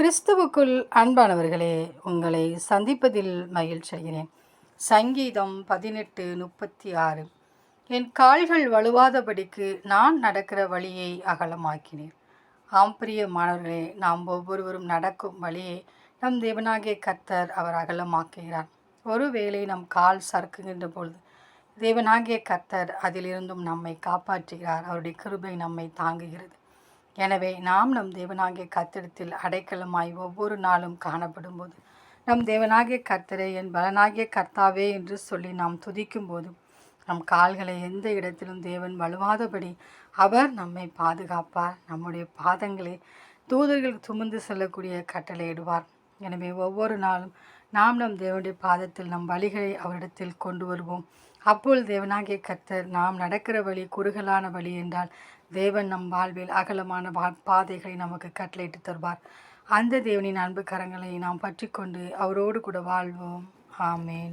கிறிஸ்துவுக்குள் அன்பானவர்களே உங்களை சந்திப்பதில் மகிழ்ச்சி அடைகிறேன். சங்கீதம் பதினெட்டு முப்பத்தி ஆறு என் கால்கள் வலுவாதபடிக்கு நான் நடக்கிற வழியை அகலமாக்கினேன். ஆம் பிரியமானவர்களே நாம் ஒவ்வொருவரும் நடக்கும் வழியை நம் தேவனாகிய கர்த்தர் அவர் அகலமாக்குகிறார். ஒருவேளை நம் கால் சறுக்குகின்ற பொழுது தேவனாகிய கர்த்தர் அதிலிருந்தும் நம்மை காப்பாற்றுகிறார். அவருடைய கிருபை நம்மை தாங்குகிறது. எனவே நாம் நம் தேவனாகிய கத்திரத்தில் அடைக்கலமாய் ஒவ்வொரு நாளும் காணப்படும் போது நம் தேவனாகிய கர்த்தரை என் பலனாகிய கர்த்தாவே என்று சொல்லி நாம் துதிக்கும் போது நம் கால்களை எந்த இடத்திலும் தேவன் வலுவாதபடி அவர் நம்மை பாதுகாப்பார். நம்முடைய பாதங்களை தூதர்கள் சுமந்து செல்லக்கூடிய கட்டளையிடுவார். எனவே ஒவ்வொரு நாளும் நாம் நம் தேவனுடைய பாதத்தில் நம் வழிகளை அவரிடத்தில் கொண்டு வருவோம். அப்பொழுது தேவனாகிய கர்த்தர் நாம் நடக்கிற வழி குறுகலான வழி என்றால் தேவன் நம் வாழ்வில் அகலமான வா- பாதைகளை நமக்கு கட்டளையிட்டு தருவார். அந்த தேவனின் அன்பு கரங்களை நாம் பற்றி கொண்டு அவரோடு கூட வாழ்வோம். ஆமேன்.